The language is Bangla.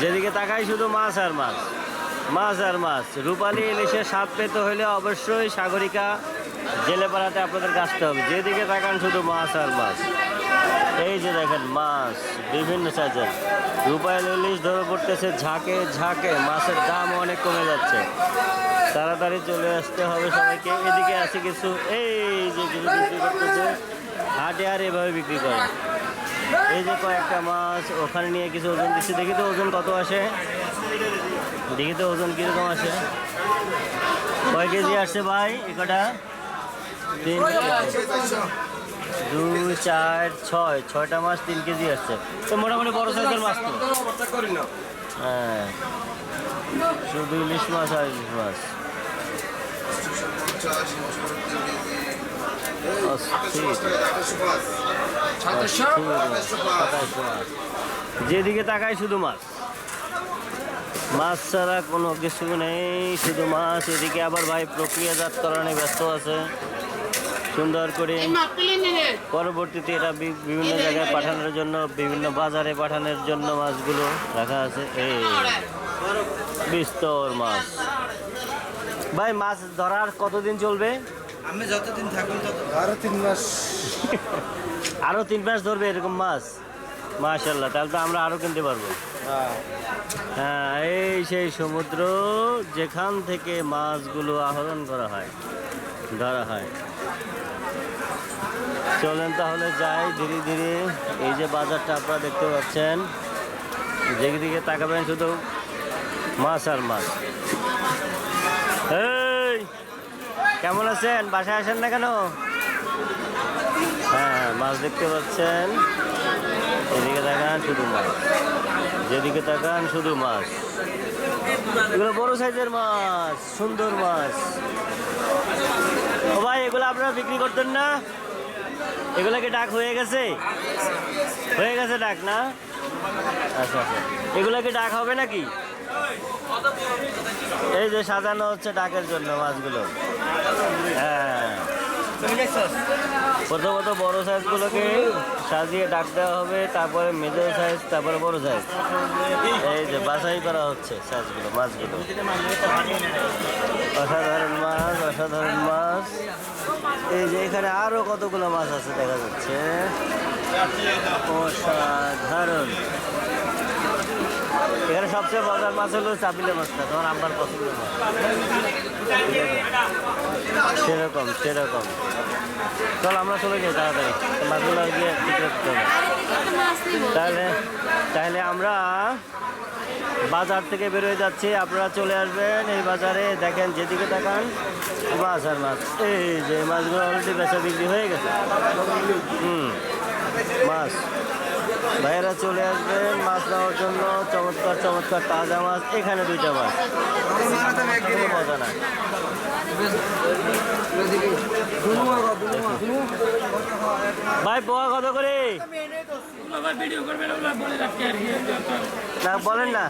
যেদিকে তাকাই শুধু মাছ আর মাছ। মাছ আর মাছ। রূপালী ইলিশের স্বাদ পেতে হলে অবশ্যই সাগরিকা জেলেপাড়াতে আপনাদের আসতে হবে। যেদিকে তাকান শুধু মাছ আর মাছ। এই যে দেখেন মাছ, বিভিন্ন সাইজের। রূপালী ইলিশ ধরে পড়তেছে ঝাঁকে ঝাঁকে। মাছের দাম অনেক কমে যাচ্ছে। তাড়াতাড়ি চলে আসতে হবে সবাইকে। এদিকে আছে কিছু, এই যে কিছু বিক্রি করতেছে। হাটে আর এভাবে বিক্রি করে এই যে কয়েকটা মাছ, ওখানে নিয়ে কিছু ওজন দিচ্ছে। দেখি তো ওজন কত আসে। দেখি তো ওজন কীরকম আসে। কয় কেজি আসছে ভাই এ কটা তিন দুই, চার, ছয়। ছয়টা মাছ তিন কেজি আসছে। তো মোটামুটি বড় সাইজের মাছ তো। হ্যাঁ। শুধু ইলিশ মাছ আর ইলিশ মাছ। যেদিকে তাকাই শুধু মাছ। মাছ ছাড়া কোনো কিছু নেই শুধু মাছ। এদিকে আবার ভাই প্রক্রিয়াজাতকরণে ব্যস্ত আছে। সুন্দর করে পরবর্তীতে এটা বিভিন্ন জায়গায় পাঠানোর জন্য বিভিন্ন বাজারে পাঠানোর জন্য মাছগুলো রাখা আছে। এই বিস্তর মাছ। ভাই মাছ ধরার কতদিন চলবে? আমি যতদিন থাকুন তত আরও তিন মাস। আরও তিন মাস ধরবে এরকম মাছ? মাশাল্লাহ তাহলে তো আমরা আরও কিনতে পারব। হ্যাঁ এই সেই সমুদ্র যেখান থেকে মাছগুলো আহরণ করা হয় ধরা হয়। চলেন তাহলে যাই ধীরে ধীরে। এই যে বাজারটা আপনারা দেখতে পাচ্ছেন যেদিকে তাকাবেন শুধু মাছ আর মাছ। এই কেমন আছেন? বাসায় আসেন না কেন? হ্যাঁ মাছ দেখতে পাচ্ছেন। এদিকে তাকান শুধু মাছ। যেদিকে তাকান শুধু মাছ। এগুলো বড় সাইজের মাছ, সুন্দর মাছ। ও ভাই, এগুলো আপনারা বিক্রি করতেন না? এগুলো কি ডাক হয়ে গেছে? হয়ে গেছে ডাক না? আচ্ছা আচ্ছা। এগুলো কি ডাক হবে নাকি? এই যে সাজানো হচ্ছে ডাকের জন্য মাছগুলো। হ্যাঁ। প্রথমত বড় সাইজগুলোকে সাজিয়ে ডাক দেওয়া হবে, তারপরে মিডল সাইজ তারপরে বড় সাইজ এই যে বাছাই করা হচ্ছে সাইজগুলো, মাছগুলো। অসাধারণ মাছ অসাধারণ মাছ। এই যে এখানে আরও কতগুলো মাছ আছে দেখা যাচ্ছে। অসাধারণ। এখানে সবচেয়ে মজার মাছ হলো চাপিলে মাছটা, তোমার আমার পছন্দের মাছ। সেরকম সেরকম। চল, আমরা চলে যাই তাড়াতাড়ি। মাছগুলো গিয়ে ঠিক রাখতে হবে। তাহলে তাহলে আমরা বাজার থেকে বেরোয় যাচ্ছি। আপনারা চলে আসবেন এই বাজারে। দেখেন, যেদিকে তাকান মাছ আর মাছ। এই যে মাছগুলো অলরেডি বেচা বিক্রি হয়ে গেছে। হুম, মাছ। ভাইয়েরা চলে আসবেন মাছ নেওয়ার জন্য। চমৎকার চমৎকার তাজা মাছ। এখানে দুইটা মাছ। না ভাই, পোয়া কত করে? বলেন না।